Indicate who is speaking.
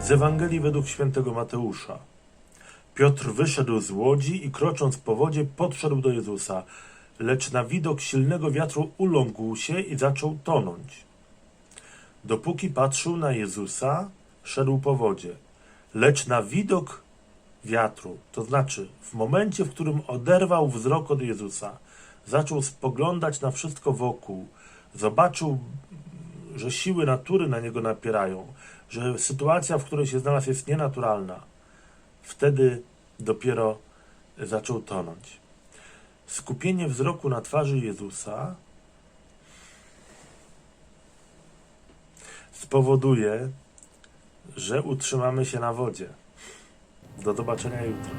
Speaker 1: Z Ewangelii według świętego Mateusza. Piotr wyszedł z łodzi i krocząc po wodzie podszedł do Jezusa, lecz na widok silnego wiatru uląkł się i zaczął tonąć. Dopóki patrzył na Jezusa, szedł po wodzie, lecz na widok wiatru, to znaczy w momencie, w którym oderwał wzrok od Jezusa, zaczął spoglądać na wszystko wokół, zobaczył, że siły natury na niego napierają, że sytuacja, w której się znalazł, jest nienaturalna. Wtedy dopiero zaczął tonąć. Skupienie wzroku na twarzy Jezusa spowoduje, że utrzymamy się na wodzie. Do zobaczenia jutro.